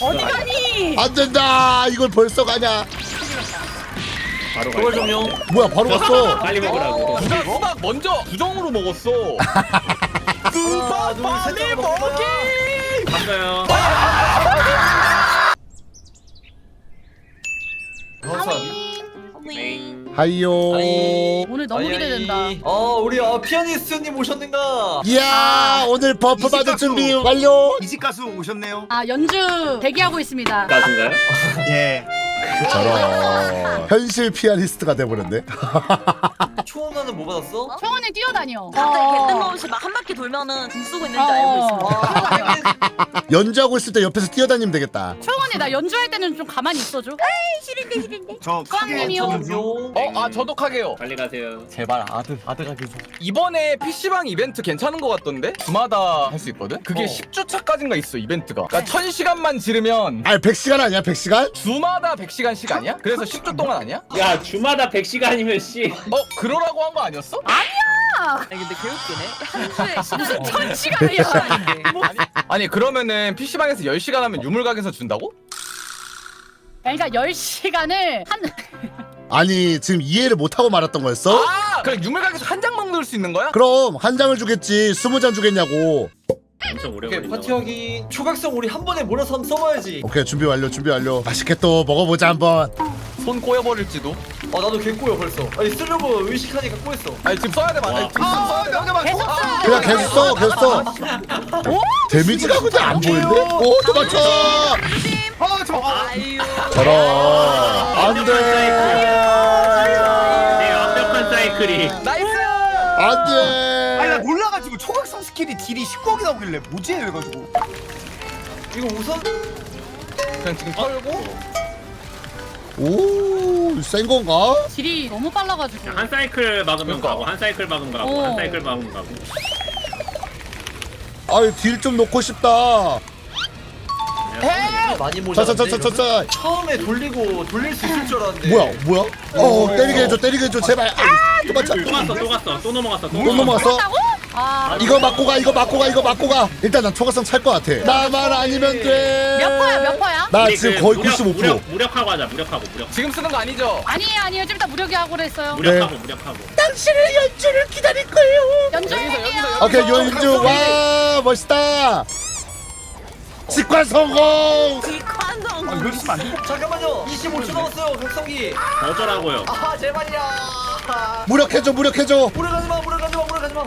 어디 가니? 안 된다. 이걸 벌써 가냐? 바로 그걸 가. 좀요. 뭐야 바로 갔어. 빨리 먹으라고. 누가 수박 먼저 부정으로 먹었어. 셋, 하고 먹기. 갔어요. 네. 하이요. 오늘 너무 기대된다. 어, 우리 어, 피아니스트님 오셨는가? 이야 오늘 버프 받을 준비 완료. 이집 가수 오셨네요. 아 연주 대기하고 있습니다. 가수인가요? 예. 저런 현실 피아니스트가 돼버렸네. 초원아는 뭐 받았어? 청원이 뛰어다녀. 갑자기 개 어. 뜬금없이 막 한 바퀴 돌면은 등 쓰고 있는 줄 어. 알고 있어. 와, 연주하고 있을 때 옆에서 뛰어다니면 되겠다. 청원이 나 연주할 때는 좀 가만히 있어줘. 싫은데 싫은데. 저 수학님이요. 요. 어, 아 저도 하게요. 빨리 가세요. 제발 아들 아들 가게. 이번에 PC방 이벤트 괜찮은 것 같던데? 주마다 할 수 있거든? 그게 어. 10주차까지인가 있어 이벤트가 그러니까 1000시간만 지르면 아 100시간 아니야 100시간? 주마다 100시간씩 아니야? 그래서 10주 동안 아니야? 야 주마다 100시간이면 씨. 어? 그러라고 한 거 아니었어? 아니 근데 개웃기네. 한 주에 무슨 천 시간이야. 아니 그러면은 PC방에서 10시간 하면 유물각에서 준다고? 그러니까 10시간을 한 아니 지금 이해를 못하고 말았던 거였어? 아! 그럼 유물각에서 한 장만 넣을 수 있는 거야? 그럼 한 장을 주겠지 20장 주겠냐고 엄청 오래 오케이 걸린다. 파티하기 초각성 우리 한 번에 몰아서 한번 써봐야지. 오케이 준비 완료 준비 완료 맛있게 또 먹어보자 한번 손 꼬여버릴지도 아 나도 개꼬여 벌써. 아니 쓰려고 의식하니까 꼬였어. 아니 지금 써야 돼 맞아 지금 써야 돼. 계속 써. 그냥 계속 써 계속 써. 데미지가 그냥 안 보이는데? 오 도망쳐. 어, 저 아유. 저런. 안돼. 네 완벽한 사이클이. 나이스! 아니 나 안돼 놀라가지고 초각성 스킬이 딜이 19억이 나오길래 뭐지? 해가지고. 이거 우선 그냥 지금 털고 오 센 건가? 질이 너무 빨라가지고. 한 사이클 막으면 그러니까. 가고 한 사이클 막으면 가고 어. 한 사이클 막으면 가고. 아유 딜 좀 놓고 싶다 많이 모자란데. 자자자자자 처음에 돌리고 돌릴 수 있을 줄 알았는데. 뭐야 뭐야? 어 때리게 해줘 때리게 해줘 제발 아 도망쳐 또 갔어 또 갔어 또 넘어갔어 또 또 넘어갔어? 아, 이거 맞고 가 이거 맞고 가 이거 맞고 가 일단 난 초과성 찰 것 같아 나만 아니면 돼나 몇 퍼야 몇 퍼야? 지금 그 거의 무력, 95% 무력, 무력하고 하자 무력하고 무력. 지금 쓰는 거 아니죠? 아니에요 아니에요 좀 이따 무력이 하고 그랬어요. 무력하고 무력하고. 당신의 연주를 기다릴 거예요 연주할게요. 오케이 연주 와 멋있다 직관 성공 뒷관성. 아 이거 있으면 안 돼? 잠깐만요. 25초 남았어요. 각성기. 어쩌라고요? 아 제발이야. 무력해줘 무력해줘 무력하지 마. 무력하지 마. 무력하지 마.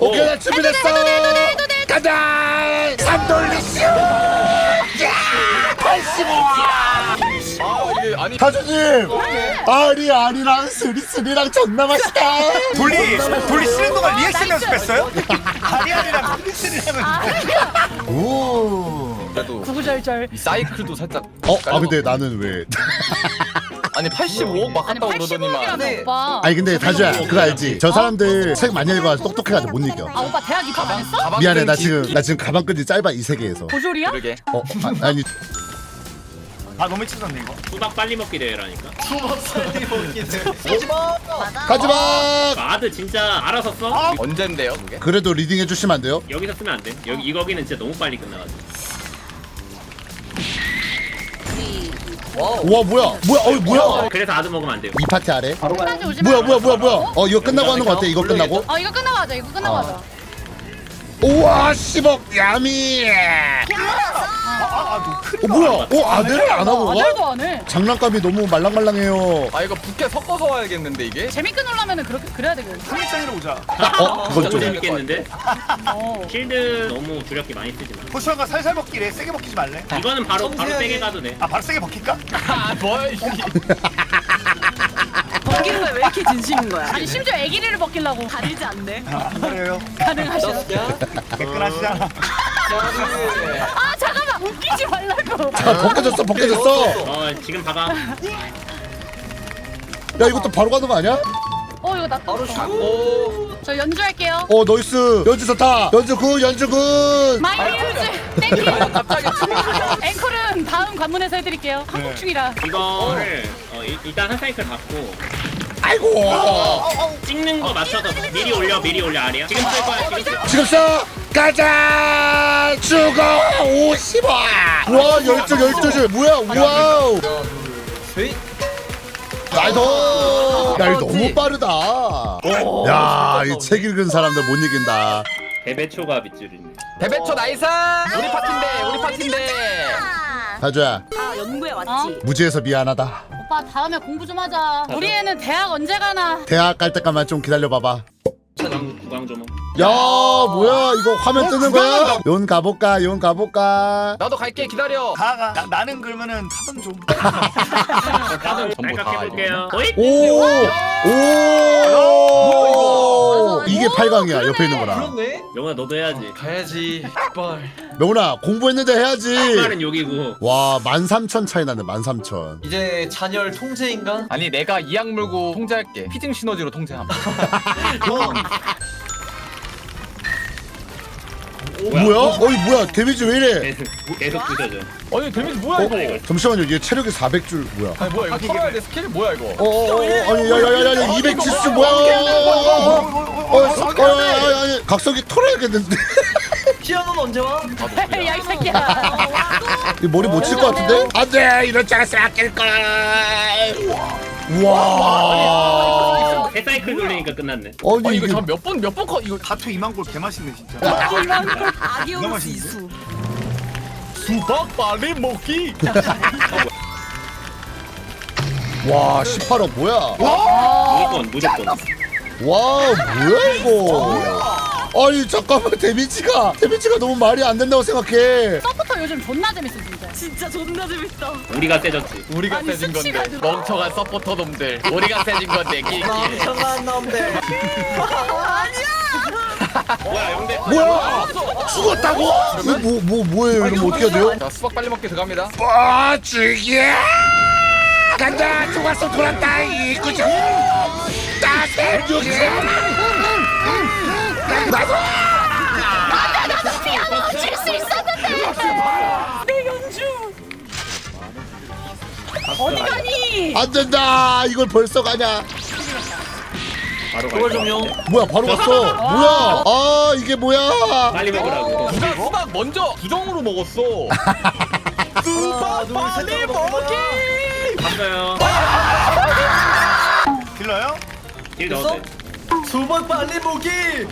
오케이 나 준비됐어 해도 돼. 가자 삼돌리쇼 아 이게 아니 가주님 아리 아리랑 스리 스리랑 존나 맛있다 돌리 돌리 쉬는 동안 리액션. 연습했어요? 아리아리랑 크리스리랑은 오. 그래도 구구절절. 이 사이클도 살짝 어? 아 근데 나는 왜 아니 85억 막 아니 갔다고 85억이라는 그러더니만 오빠. 아니 근데 다주야 그거 알지? 저 사람들 책 많이 읽어서 똑똑해가지고 못 이겨 아 오빠 대학 입학 안 했어? 가방 미안해 나끈 지금 기- 나 지금 가방끈이 짧아 이 세계에서 고졸이야? 그러게 어 아, 아니 아 너무 치졌네 이거 수박 빨리 먹기 대회라니까. 가지마 아드 진짜 알아서 써. 언젠데요 그게? 그래도 리딩 해주시면 안 돼요? 여기서 쓰면 안 돼. 여기 이 거기는 진짜 너무 빨리 끝나가지고. 우와 뭐야? 뭐야? 어이 뭐야? 그래서 아드 먹으면 안 돼요. 이 파티 아래? 끝나지 오지 뭐야 마. 뭐야 뭐야 뭐야? 어 이거 끝나고 하는 거 같아. 이거 끝나고? 어 이거 끝나고 하자 이거 끝나고 어. 하자. 우와 10억. 야미. 크. 어 뭐야 어 아들을 안 하고 가? 아들도 안 해. 장난감이 너무 말랑말랑해요 아 이거 부캐 섞어서 와야겠는데 이게? 재밌게 놀려면은 그렇게 그래야 되거든. 승리장이로 오자. 어? 그건 너무 좀 재밌겠는데? 어. 실드 너무 주력기 많이 쓰지 마. 포션과 살살 먹기래 세게 먹히지 말래. 이거는 바로 바로. 세게 가도 돼. 아 바로 세게 먹힐까? 아 뭐야 이게 벗기는 거왜 이렇게 진심인 거야? 아니 심지어 애기리를 먹기려고 가리지 않네. 아, 안 그래요. 가능하셔. 다섯이야. 깨끗하시잖아. 아 잠깐만 웃기지 말라고. 아 벗겨졌어 벗겨졌어 어 지금 봐봐. 야 이것도 바로 가는 거 아니야? 어 이거 나. 바로 슈. 오저 연주할게요. 어 너이스 연주 좋다 연주 굿 연주 굿 마이 뮤직 땡큐. 갑자기 앵콜은 다음 관문에서 해드릴게요. 한국충이라. 이거를 어, 일- 일단 한 사이클 받고 아이고. 찍는 거 맞춰서 미리 올려 미리 올려 아리야. 지금 쓸 거야 지금 쓸 거야. 지금 써. 가자. 죽어. 50원. 와 열줄 열두 줄. 뭐야? 와우. 스윗. 나이스 야 이거 너무 빠르다. 야이 책 읽은 사람들 못 이긴다. 대배초가 빗줄이네. 대배초 나이스! 우리 파티인데 우리 파티인데. 다주야. 아 연구에 왔지. 어? 무지해서 미안하다 오빠 다음에 공부 좀 하자. 우리 애는 대학 언제 가나? 대학 갈 때까만 좀 기다려봐봐 구강 구강 좀. 야 뭐야 이거 화면 뜨는 거야? 용 가볼까 용 가볼까 나도 갈게 기다려 가가 나, 나는 그러면은 탑은 좀 다들 전부 다 생각해볼게요. 호잇! 오오 이게 8강이야 옆에 있는 거랑 그렇네. 영훈아 너도 해야지. 가야지. 빨. 명훈아 공부했는데 해야지 말은 여기고. 와 13,000 차이 나네 13,000 이제 잔열 통제인가? 아니 내가 이악 물고 통제할게 피징 시너지로 통제함 뭐야? 어이 뭐야 데미지 왜 이래 계속 계속 부셔져. 아니 데미지 뭐야 이거 잠시만요 얘 체력이 400줄 뭐야 아니 뭐야 이거 털어야 돼 스킬 뭐야 이거 어 어 어 아니 야야야야 270줄 뭐야 어어어 아니 각성기 털어야겠는데 피아노는 언제 와? 야 이 새끼야. 이 머리 못 칠 것 같은데? 안돼 이럴 줄 알았으면 아낄 걸 와. 해사이클 돌리니까 끝났네. 아니 이게 이거 몇번 몇번 이거 다투 이만골. 개 맛있네 진짜. 아디오스 이수. 수박 빨리 먹기. 와 18억 뭐야? 무조건 무조건. 와 뭐야 이거? 아니 잠깐만 데미지가 데미지가 너무 말이 안 된다고 생각해. 서부터 요즘 존나 재밌어 진짜. 진짜 존나 재밌다. 우리가 세졌지. 우리가 아니, 세진 건데. 수치가 멍청한 서포터 놈들. 우리가 세진 건데 끼끼 멍청한 놈들. 뭐야 영대. 뭐야? 죽었다고? 이거 뭐, 뭐 뭐예요? 이러면 어떻게 해야 돼요? 자 수박 빨리 먹기 들어갑니다. 와 죽여! 간다! 죽었어 돌았다 이구죠 따세 나도 내 연주. 어디 가니? 안 된다 이걸 벌써 가냐 바로 그걸 갈 좀요. 뭐야 바로 갔어 뭐야 아 이게 뭐야 빨리 먹으라고. 누가 수박 먼저 부정으로 먹었어 둘, 셋. 먹기. 갔어요. 딜러요? 딜 넣었대. 수박 빨리 먹기. 예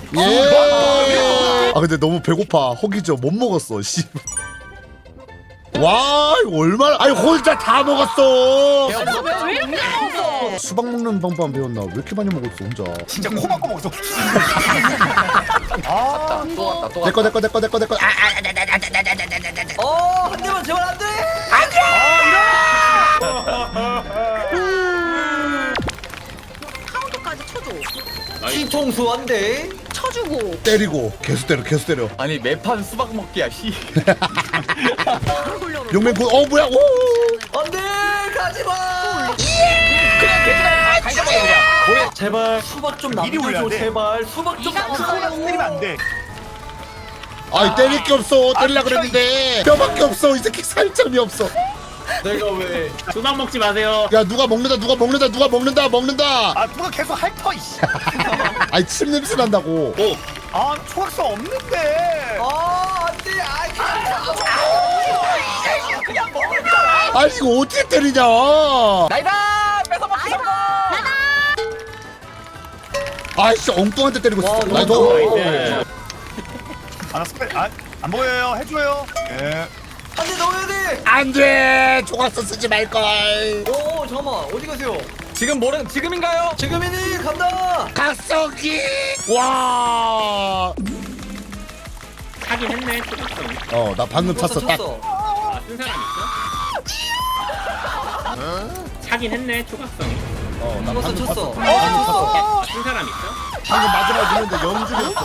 아 근데 너무 배고파 허기져 못 먹었어 씨. 와 이거 얼마나 아니 혼자 다 먹었어 왜 이렇게 먹어? 수박 먹는 방법 안 배웠나 왜 이렇게 많이 먹었어 혼자 진짜 코 막고 먹었어 아, 또 왔다 또 왔다 내꺼 내꺼 내꺼 내꺼 내꺼 아, 어, 한 대만 제발 안 뒤통수 안 돼. 쳐주고. 때리고 계속 때려 계속 때려 아니 매판 수박 먹기야 씨 바로 돌려놓고. 용맹 굿어 뭐야 오 안 돼. 가지 마. 갈겨 먹어 그냥 제발 수박 좀 미리 올려야 남겨줘. 돼. 제발 수박 좀 남겨줘. 때리면 안돼 아이 때릴 게 없어 때리려 그랬는데 뼈밖에 없어 이 새끼 살점이 없어 내가 왜? 수박 먹지 마세요. 야 누가 먹는다 누가 먹는다 누가 먹는다 먹는다! 아 누가 계속 핥어 이씨. 아이 침 냄새 난다고. 오. 아 초각성 없는데. 아, 안 돼. 아, 그냥 먹을 거야. 아니 이거 어떻게 때리냐? 나이다! 뺏어 먹기 성공 아이씨 엉뚱한 데 때리고 있어. 와, 나이 너무 너 나이스. 아나 스펠 아, 안 보여요. 해줘요. 예 한대 넣어야 돼. 안돼 조각서 쓰지 말걸 오, 잠깐만. 어디 가세요? 지금 뭐는 지금인가요? 지금이니 간다. 각성기 와어나 하긴 했네 초각성. 방금 찼어 딱 쳤어. 아 쓴 사람 있어? 차긴 했네 초각성이. 어나 쳤어, 방금 쳤어. 찼어 방금 찼어 아 쓴 사람 있어? 방금 마지막에 했는데 영줄이었어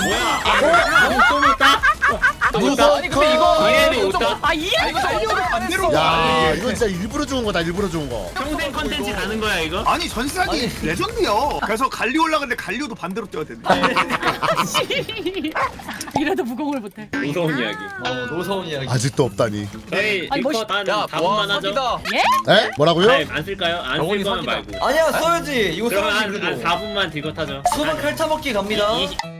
뭐야? 아 이해? 아 이거 좀 반대로 야 이건 진짜 일부러 죽은 거다 일부러 죽은 거 평생 컨텐츠 가는 거야 이거? 아니 전시상이 레전드요 그래서 갈리 올라갔는데 갈리오도 반대로 뛰어야 되네 이래도 무공을 못해. 무서운 이야기. 어, 노서운 이야기. 아직도 없다니 저희 아니, 딜컷 멋있- 한 야 4분만 와 하죠? 사기다 예? 에? 뭐라고요? 아니, 안 쓸까요? 안쓸 거면 사기다. 말고. 아니야, 써야지. 이거 그러면 써야지. 한, 한 그래도. 4분만 딜컷 하죠. 수박 핥아 먹기 갑니다. 이-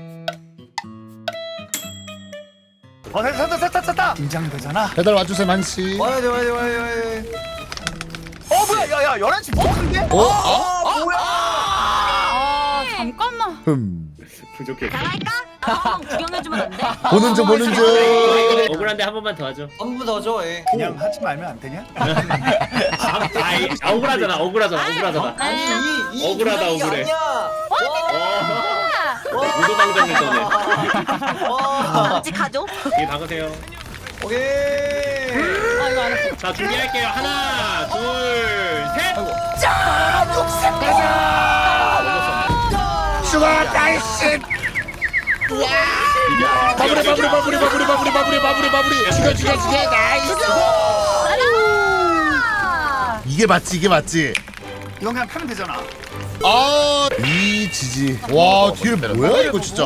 어 됐다 됐다 됐다 됐다 긴장되잖아 배달 와주세요 만씨 와야 돼 와야 돼 와야 돼 와야 돼 어 뭐야 야야 11시 먹었는데? 어? 아 뭐야 아 잠깐만. 흠 부족해. 나갈까? 한번 구경해주면 안 돼? 보는 중 보는 중 억울한데 한 번만 더 하죠. 한번 더 줘. 예. 그냥 하지 말면 안 되냐? 아, 아이, 아, 억울하잖아, 억울하잖아, 억울하잖아. 아니 이, 이 억울하다, 억울해. 아니야. 어, 무도방정을 떠네. 와. 끔찍하죠? 뒤에 박으세요. 오케이. 아 이거 안 했어. 자, 준비할게요. 하나, 둘, 셋. 슈가 날씨 마무리 마무리 마무리 마무리 마무리 마무리 마무리 마무리 죽여 죽여 죽여 나이스 이게 맞지 이게 맞지 이건 그냥 타면 되잖아 아 이 지지 와 뒤에 뭐야 이거 진짜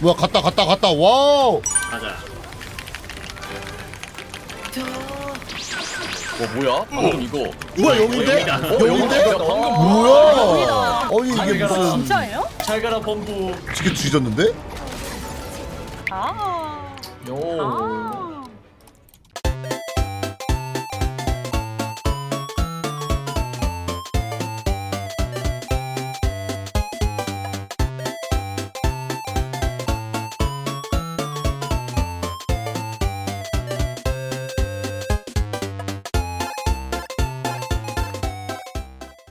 뭐야 갔다 갔다 갔다 와우 가자. 어 뭐야? 방금 이거. 뭐야 영인데 영이다. 영인데 야, 방금 뭐야 아니 이게 무슨 진짜예요? 잘 가라 범부. 지게 뒤졌는데 아. 요.